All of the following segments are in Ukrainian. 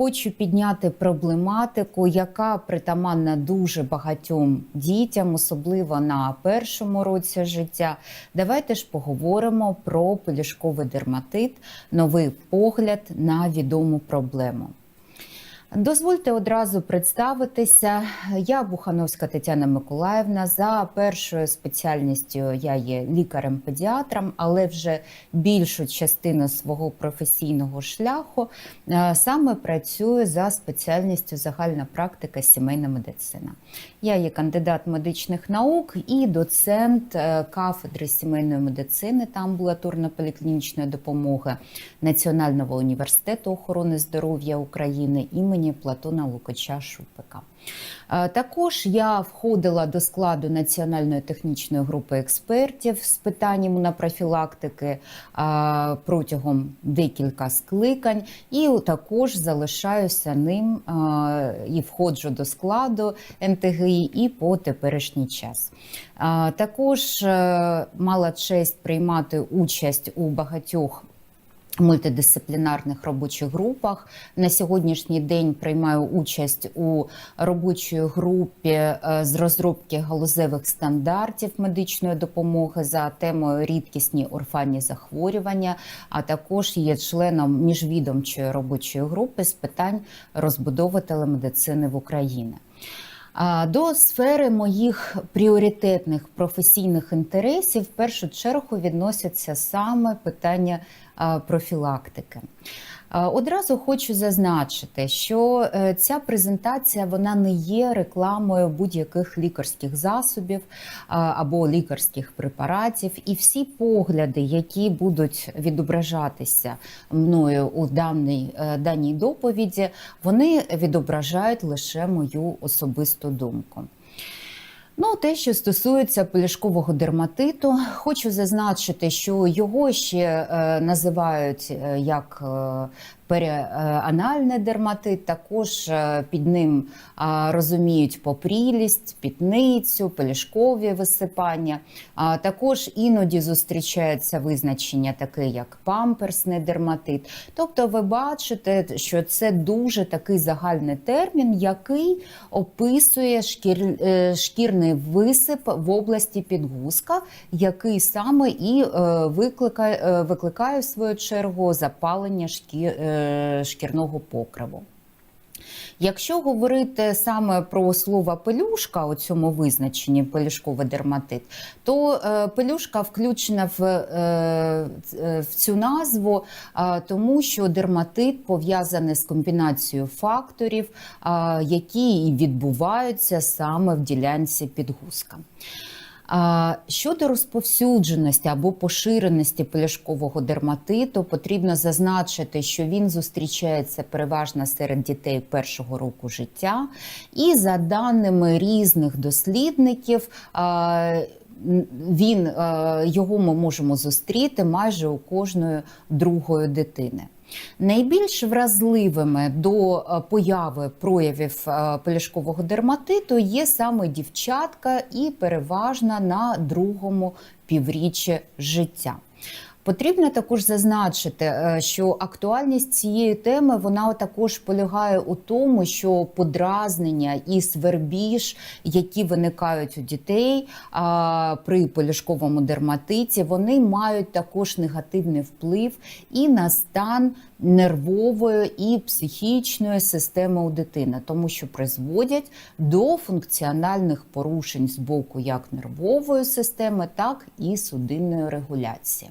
хочу підняти проблематику, яка притаманна дуже багатьом дітям, особливо на першому році життя. Давайте ж поговоримо про пелюшковий дерматит, новий погляд на відому проблему. Дозвольте одразу представитися. Я Бухановська Тетяна Миколаївна. За першою спеціальністю я є лікарем-педіатром, але вже більшу частину свого професійного шляху е, саме працюю за спеціальністю загальна практика сімейна медицина. Я є кандидат медичних наук і доцент е, кафедри сімейної медицини та амбулаторно-поліклінічної допомоги Національного університету охорони здоров'я України імені Платона Лукача Шупика. Е, Також я входила до складу Національної технічної групи експертів з питань імунопрофілактики е, протягом декілька скликань, і також залишаюся ним е, і входжу до складу НТГІ і по теперішній час. Також мала честь приймати участь у багатьох мультидисциплінарних робочих групах. На сьогоднішній день приймаю участь у робочій групі е, з розробки галузевих стандартів медичної допомоги за темою рідкісні орфанні захворювання, а також є членом міжвідомчої робочої групи з питань розбудови телемедицини в Україні. До сфери моїх пріоритетних професійних інтересів в першу чергу відносяться саме питання профілактики. А, Одразу хочу зазначити, що е, ця презентація вона не є рекламою будь-яких лікарських засобів або лікарських препаратів, і всі погляди, які будуть відображатися мною у даній, е, даній доповіді, вони відображають лише мою особисту думку. Ну, те, що стосується пляшкового дерматиту, хочу зазначити, що його ще е, називають е, як е, переанальний дерматит. Також е, під ним розуміють попрілість, пітницю, пелюшкові висипання. Також іноді зустрічається визначення таке, як памперсний дерматит. Тобто, ви бачите, що це дуже такий загальний термін, який описує шкір, е, шкірний висип в області підгузка, який саме і е, викликає, викликає в свою чергу запалення шкір, е, шкірного покриву. Якщо говорити саме про слово пелюшка у цьому визначенні пелюшковий дерматит, то е, пелюшка включена в, е, е, в цю назву, е, тому що дерматит пов'язаний з комбінацією факторів, е, які відбуваються саме в ділянці підгузка. Щодо розповсюдженості або поширеності пляшкового дерматиту, потрібно зазначити, що він зустрічається переважно серед дітей першого року життя, і за даними різних дослідників. він його ми можемо зустріти майже у кожної другої дитини. Найбільш вразливими до е, появи проявів е, пелюшкового дерматиту є саме дівчатка і переважно на другому півріччі життя. Потрібно також зазначити, е, що актуальність цієї теми вона також полягає у тому, що подразнення і свербіж, які виникають у дітей при полішковому дерматиті, вони мають також негативний вплив і на стан нервової і психічної системи у дитини, тому що призводять до функціональних порушень з боку як нервової системи, так і судинної регуляції.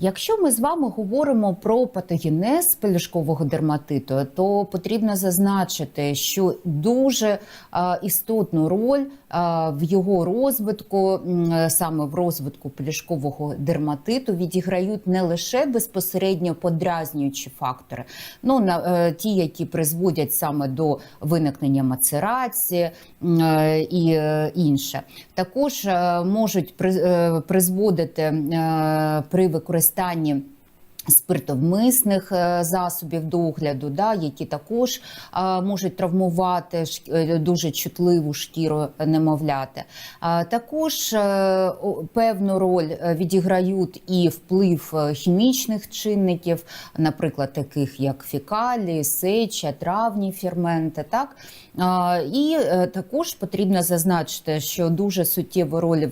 Якщо ми з вами говоримо про патогенез пелюшкового дерматиту, то потрібно зазначити, що дуже істотну роль в його розвитку, саме в розвитку пелюшкового дерматиту, відіграють не лише безпосередньо подразнюючі фактори, ну на е, ті, які призводять саме до виникнення мацерації е, і е, інше, також можуть при- призводити при використанні використанні. Спиртовмисних е, засобів догляду, да, які також а, можуть травмувати е, дуже чутливу шкіру немовляти. А, також е, о, певну роль е, відіграють і вплив е, хімічних чинників, наприклад, таких як фекалії, сеча, травні ферменти. Так? А, і е, також потрібно зазначити, що дуже суттєву роль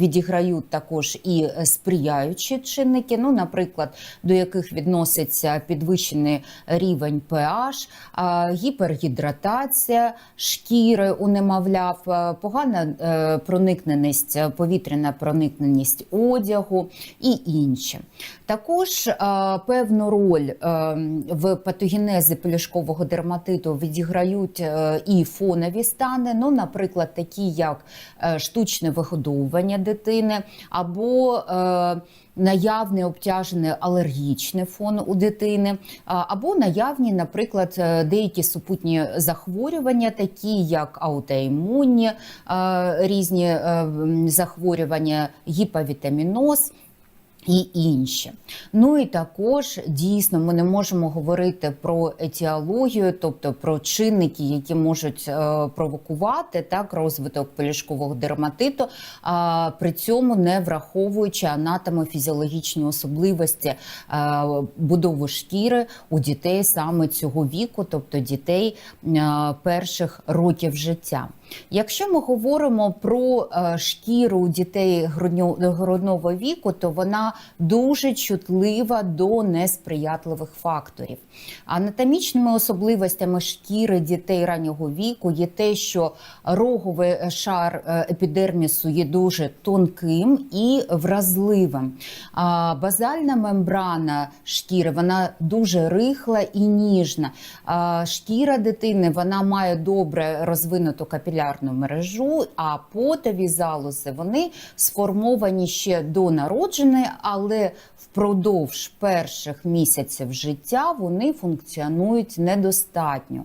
відіграють також і е, сприяючі чинники, ну, наприклад, до яких відноситься підвищений рівень pH, гіпергідратація шкіри у немовляв, погана е, проникненість, повітряна проникненість одягу і інше. Також е, певну роль е, в патогенезі пелюшкового дерматиту відіграють і фонові стани, ну, наприклад, такі як штучне вигодовування дитини або е, наявний обтяжений алергічний фон у дитини, або наявні, наприклад, е, деякі супутні захворювання, такі як аутоімунні різні е, захворювання, гіповітаміноз. І інші. Ну і також дійсно ми не можемо говорити про етіологію, тобто про чинники, які можуть е, провокувати так розвиток пелюшкового дерматиту, а при цьому не враховуючи анатомофізіологічні особливості е, будови шкіри у дітей саме цього віку, тобто дітей е, перших років життя. Якщо ми говоримо про е, шкіру дітей грудного віку, то вона дуже чутлива до несприятливих факторів. Анатомічними особливостями шкіри дітей раннього віку є те, що роговий шар е, епідермісу є дуже тонким і вразливим. А базальна мембрана шкіри вона дуже рихла і ніжна. А шкіра дитини вона має добре розвинуту капілярну мережу, а потові залози вони сформовані ще до народження, але впродовж перших місяців життя вони функціонують недостатньо.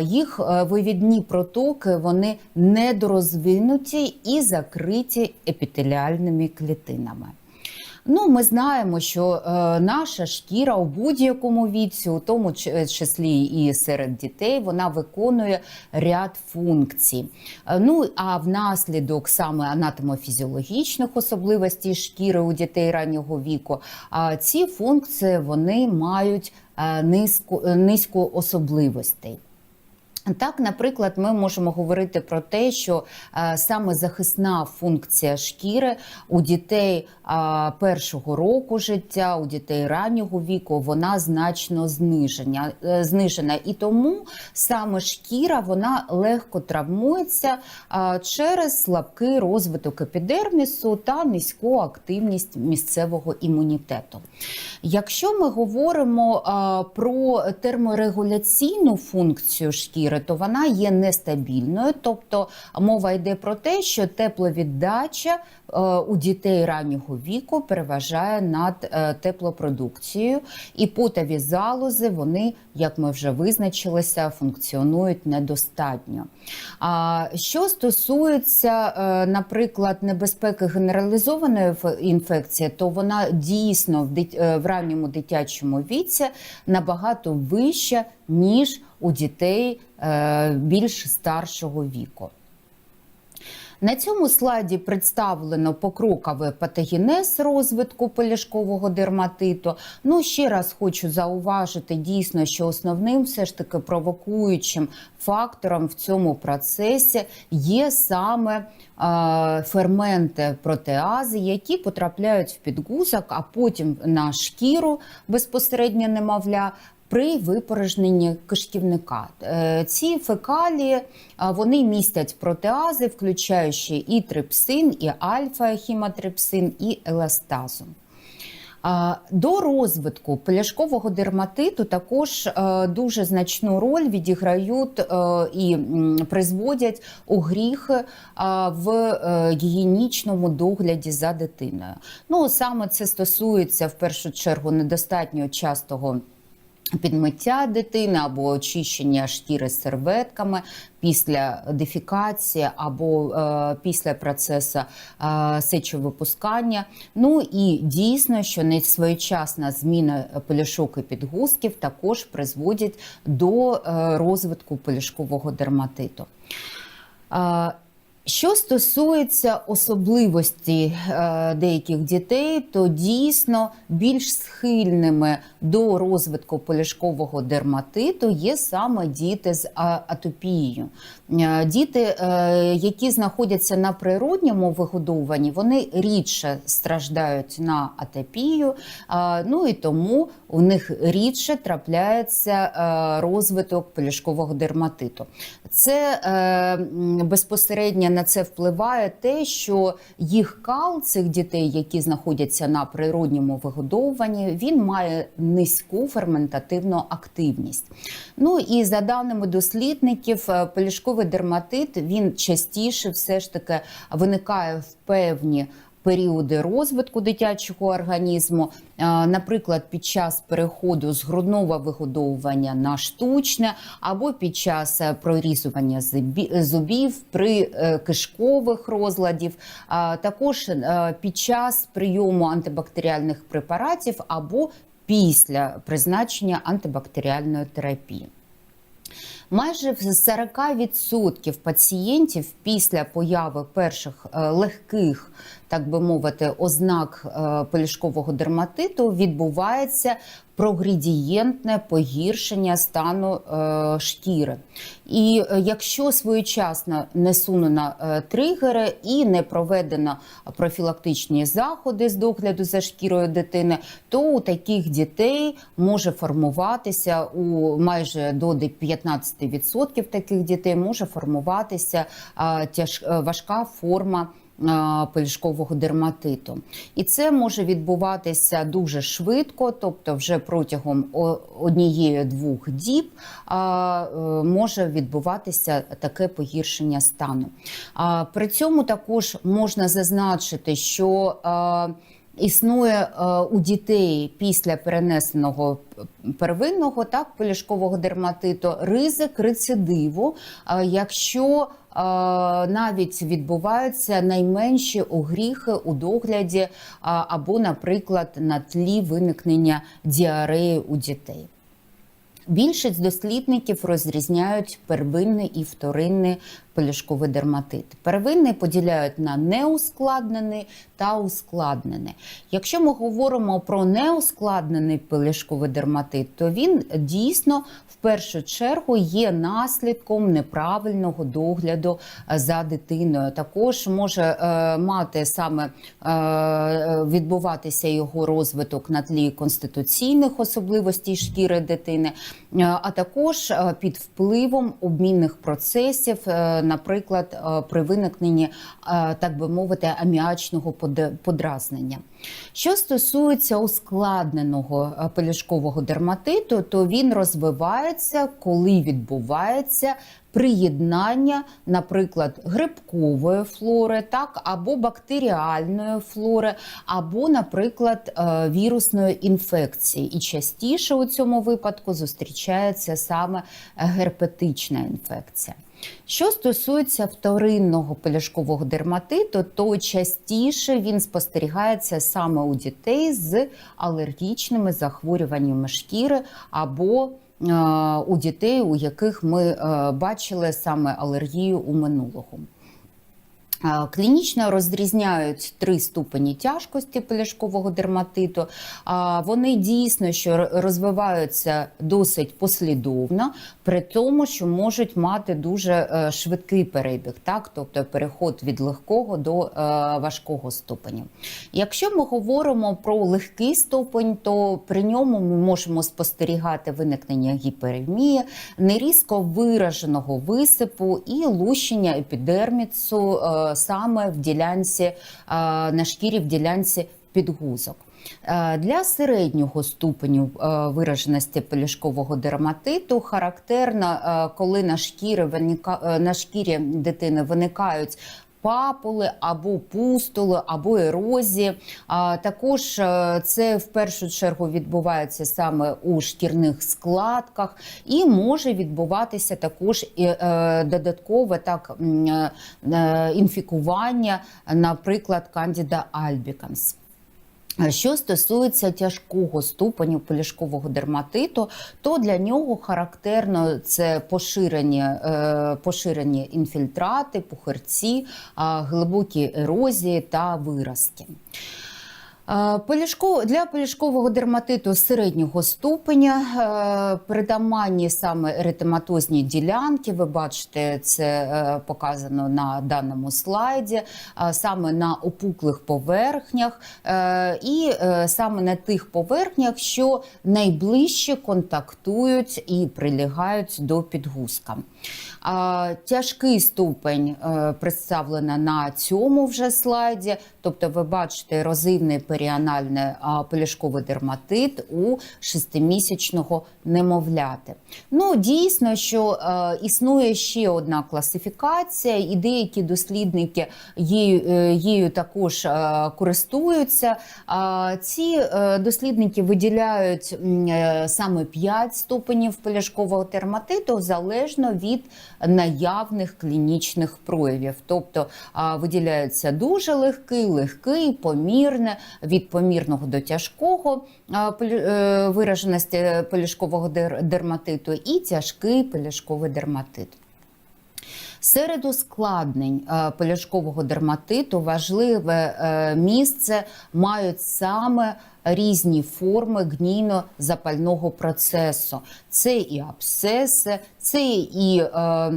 Їх е, вивідні протоки вони недорозвинуті і закриті епітеліальними клітинами. Ну, ми знаємо, що е, наша шкіра у будь-якому віці, у тому ч- числі і серед дітей, вона виконує ряд функцій. Е, ну а внаслідок саме анатомофізіологічних особливостей шкіри у дітей раннього віку, ці функції вони мають е, низку, е, низку особливостей. Так, наприклад, ми можемо говорити про те, що е, саме захисна функція шкіри у дітей е, першого року життя, у дітей раннього віку, вона значно знижена, е, знижена. І тому саме шкіра вона легко травмується через слабкий розвиток епідермісу та низьку активність місцевого імунітету. Якщо ми говоримо про терморегуляційну функцію шкіри, то вона є нестабільною, тобто мова йде про те, що тепловіддача у дітей раннього віку переважає над е, теплопродукцією, і потові залози вони, як ми вже визначилися, функціонують недостатньо. А що стосується, е, наприклад, небезпеки генералізованої інфекції, то вона дійсно в е, ранньому дитячому віці набагато вища, ніж у дітей е, більш старшого віку. На цьому слайді представлено покроковий патогенез розвитку пелюшкового дерматиту. Ну, ще раз хочу зауважити дійсно, що основним все ж таки провокуючим фактором в цьому процесі є саме е, ферменти протеази, які потрапляють в підгузок, а потім на шкіру безпосередньо немовля при випорожненні кишківника. Е, Ці фекалії вони містять протеази, включаючи і трипсин, і альфа-хімотрипсин, і еластазу. До розвитку пляшкового дерматиту також е, дуже значну роль відіграють е, і призводять у гріх е, в е, гігієнічному догляді за дитиною. Ну саме це стосується в першу чергу недостатньо частого Підмиття дитини або очищення шкіри серветками після дефікації або е, після процесу е, сечовипускання. Ну і дійсно, що несвоєчасна зміна пелюшок і підгузків також призводять до е, розвитку пелюшкового дерматиту. Е, що стосується особливості е, деяких дітей, то дійсно більш схильними до розвитку полішкового дерматиту є саме діти з атопією. Е, Діти, е, які знаходяться на природньому вигодовуванні, вони рідше страждають на атопію, ну і тому у них рідше трапляється розвиток полішкового дерматиту. Це безпосередньо на це впливає те, що їх кал цих дітей, які знаходяться на природньому вигодовуванні, він має низьку ферментативну активність. Ну і за даними дослідників, е, полішковий дерматит він частіше все ж таки виникає в певні. Періоди розвитку дитячого організму, Е, наприклад, під час переходу з грудного вигодовування на штучне, або під час е, прорізування зубів при е, кишкових розладів, також під час прийому антибактеріальних препаратів або після призначення антибактеріальної терапії. Майже в 40% пацієнтів після появи перших легких, так би мовити, ознак е, пелюшкового дерматиту відбувається прогредієнтне погіршення стану е, шкіри. І е, якщо своєчасно не сунено е, тригери і не проведено профілактичні заходи з догляду за шкірою дитини, то у таких дітей може формуватися у майже до 15% таких дітей може формуватися важка форма. Пелюшкового дерматиту, і це може відбуватися дуже швидко, тобто вже протягом однієї-двох діб е, може відбуватися таке погіршення стану. При цьому також можна зазначити, що Існує е, у дітей після перенесеного первинного так пелюшкового дерматиту ризик рецидиву, е, якщо е, навіть відбуваються найменші огріхи у догляді е, або, наприклад, на тлі виникнення діареї у дітей. Більшість дослідників розрізняють первинний і вторинний пелюшковий дерматит. Первинний поділяють на неускладнений та ускладнений. Якщо ми говоримо про неускладнений пелюшковий дерматит, то він дійсно в першу чергу є наслідком неправильного догляду е, за дитиною. Також може е, мати саме е, відбуватися його розвиток на тлі конституційних особливостей шкіри дитини, а також під впливом обмінних процесів, наприклад, е, при виникненні, е, так би мовити, аміачного подразнення. Що стосується ускладненого е, пелюшкового дерматиту, то він розвивається, коли відбувається приєднання, наприклад, грибкової флори, так, або бактеріальної флори, або, наприклад, вірусної інфекції. І частіше у цьому випадку зустрічається саме герпетична інфекція. Що стосується вторинного пляшкового дерматиту, то частіше він спостерігається саме у дітей з алергічними захворюваннями шкіри або е, у дітей, у яких ми е, бачили саме алергію у минулого. Клінічно розрізняють три ступені тяжкості пелюшкового дерматиту. Вони дійсно що розвиваються досить послідовно, при тому, що можуть мати дуже е, швидкий перебіг, так тобто переход від легкого до е, важкого ступеню. Якщо ми говоримо про легкий ступень, то при ньому ми можемо спостерігати виникнення гіперемії, нерізко вираженого висипу і лущення епідермісу е, саме в ділянці е, на шкірі в ділянці підгузок. Е, Для середнього ступеню е, вираженості пелюшкового дерматиту характерно, коли на шкірі, на шкірі дитини виникають папули або пустоли, або ерозії. А також е, це в першу чергу відбувається саме у шкірних складках, і може відбуватися також е, додаткове так е, інфікування, наприклад, кандіда albicans. Що стосується тяжкого ступеню полішкового дерматиту, то для нього характерно це поширені, е, поширені інфільтрати, пухарці, глибокі ерозії та виразки. Е, Полішко для полішкового дерматиту середнього ступеня е, притаманні саме еритематозні ділянки. Ви бачите, це е, показано на даному слайді, саме на опуклих поверхнях, і саме на тих поверхнях, що найближче контактують і прилягають до підгузка. Тяжкий ступень е, представлено на цьому вже слайді. Тобто, ви бачите ерозивний періанальний а, дерматит у шестимісячного немовляти. Ну, дійсно, що е, існує ще одна класифікація, і деякі дослідники її, е, її також користуються. Ці дослідники виділяють саме 5 ступенів пелюшкового дерматиту залежно від наявних клінічних проявів. Тобто виділяється дуже легкий, легкий, помірне, від помірного до тяжкого е, вираженості пелюшкового дерматиту і тяжкий пелюшковий дерматит. Серед ускладнень поляшкового дерматиту важливе е, місце мають саме різні форми гнійно-запального процесу. Це і абсеси, це і е,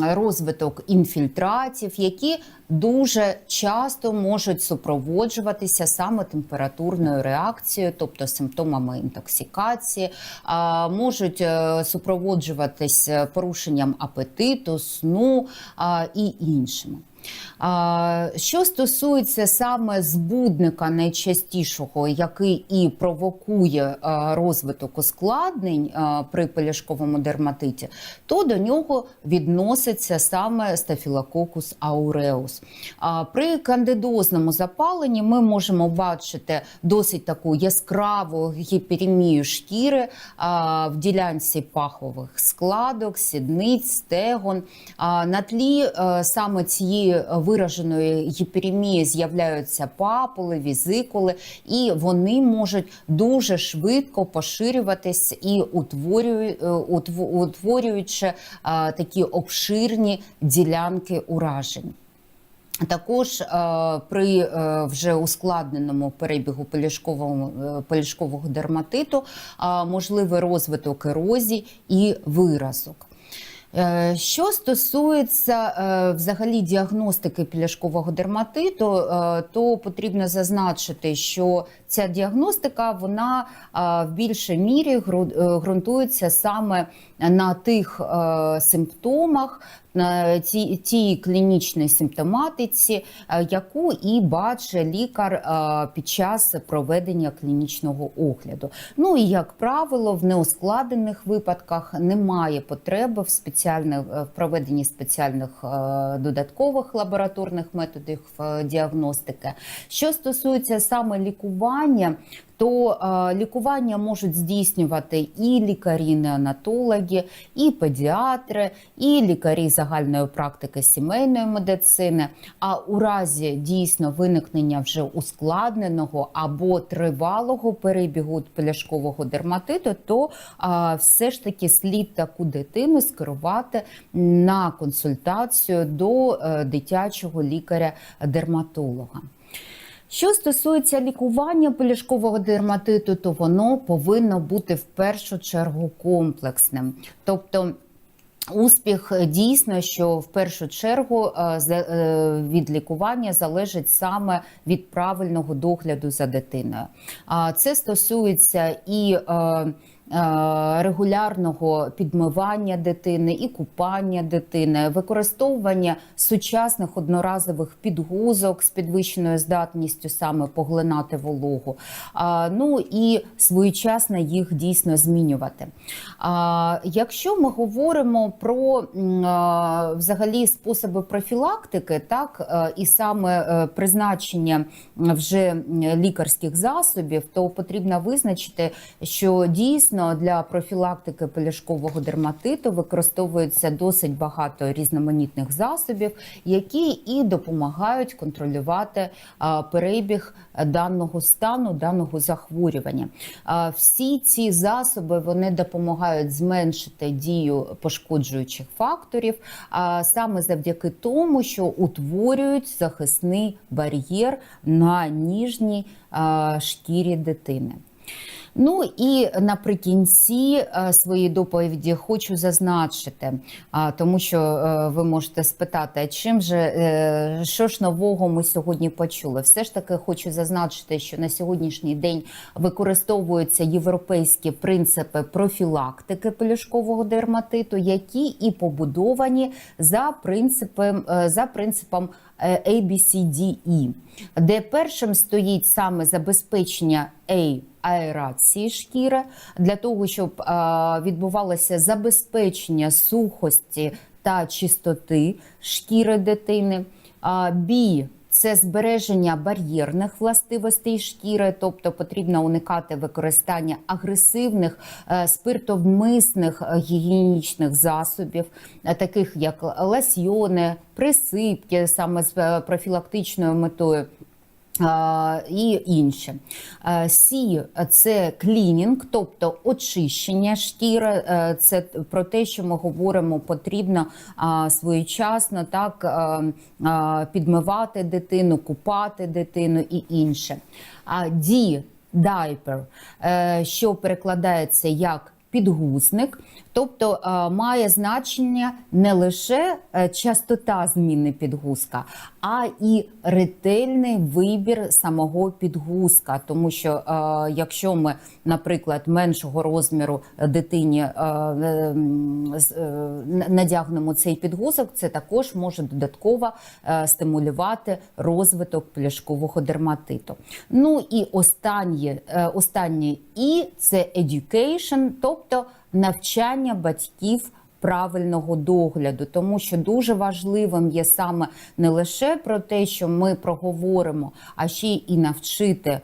розвиток інфільтратів, які дуже часто можуть супроводжуватися саме температурною реакцією, тобто симптомами інтоксикації, можуть е, супроводжуватись порушенням апетиту, сну і іншими. Що стосується саме збудника найчастішого, який і провокує а, розвиток ускладнень а, при пелюшковому дерматиті, то до нього відноситься саме стафілококус ауреус. При кандидозному запаленні ми можемо бачити досить таку яскраву гіперемію шкіри а, в ділянці пахових складок, сідниць, стегон. На тлі е, саме цієї вираженої гіперемії з'являються папули, візикули, і вони можуть дуже швидко поширюватись і е, утворюючи такі обширні ділянки уражень. Також е, при е, вже ускладненому перебігу пелюшкового дерматиту можливий розвиток ерозій і виразок. Е, Що стосується е, взагалі діагностики пляшкового дерматиту, е, то потрібно зазначити, що ця діагностика вона в більшій мірі ґрунтується саме на тих симптомах, на тій, тій клінічній симптоматиці, е, яку і бачить лікар е, під час проведення клінічного огляду. Ну і як правило, в неускладених випадках немає потреби в спеціальних е, в проведенні спеціальних е, додаткових лабораторних методів е, діагностики. Що стосується саме лікування, то лікування можуть здійснювати і лікарі-неонатологи, і педіатри, і лікарі загальної практики сімейної медицини. А у разі дійсно виникнення вже ускладненого або тривалого перебігу пляшкового дерматиту, то все ж таки слід таку дитину скерувати на консультацію до е, дитячого лікаря-дерматолога. Що стосується лікування пелюшкового дерматиту, то воно повинно бути в першу чергу комплексним. Тобто Успіх е, дійсно, що в першу чергу е, е, від лікування залежить саме від правильного догляду за дитиною. А це стосується і регулярного підмивання дитини і купання дитини, використовування сучасних одноразових підгузок з підвищеною здатністю саме поглинати вологу. Ну і своєчасно їх дійсно змінювати. Якщо ми говоримо про взагалі способи профілактики, так е, і саме е, призначення вже лікарських засобів, то потрібно визначити, що дійсно для профілактики пелюшкового дерматиту використовується досить багато різноманітних засобів, які і допомагають контролювати перебіг даного стану, даного захворювання. Всі ці засоби вони допомагають зменшити дію пошкоджуючих факторів, а саме завдяки тому, що утворюють захисний бар'єр на ніжній шкірі дитини. Ну і наприкінці е, своєї доповіді хочу зазначити, тому що е, ви можете спитати, чим же е, що ж нового ми сьогодні почули? Все ж таки хочу зазначити, що на сьогоднішній день використовуються європейські принципи профілактики пелюшкового дерматиту, які і побудовані за принципом за принципом ABCDE, де першим стоїть саме забезпечення A аерації шкіри для того, щоб е, відбувалося забезпечення сухості та чистоти шкіри дитини. А, Б це збереження бар'єрних властивостей шкіри, тобто потрібно уникати використання агресивних е, спиртовмисних е, гігієнічних засобів, таких як ласьйони, присипки саме з профілактичною метою. І інше. Сі це клінінг, тобто очищення шкіри. Е, Це про те, що ми говоримо, потрібно своєчасно так підмивати дитину, купати дитину і інше. А Ді дайпер, е, що перекладається як підгузник, тобто е, має значення не лише е, частота зміни підгузка, а і ретельний вибір самого підгузка. Тому що е, якщо ми, наприклад, меншого розміру дитині надягнемо цей підгузок, це також може додатково стимулювати розвиток пляшкового дерматиту. Ну і останнє, останнє і це education, тобто навчання батьків правильного догляду, тому що дуже важливим є саме не лише про те, що ми проговоримо, а ще і навчити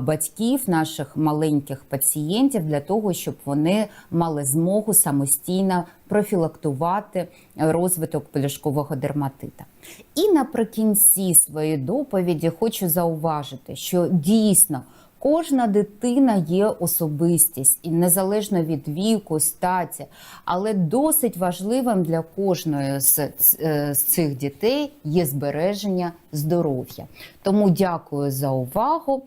батьків наших маленьких пацієнтів для того, щоб вони мали змогу самостійно профілактувати розвиток пелюшкового дерматита. І наприкінці своєї доповіді хочу зауважити, що дійсно. Кожна дитина є особистість і незалежно від віку, статі, але досить важливим для кожної з, е, з цих дітей є збереження здоров'я. Тому дякую за увагу.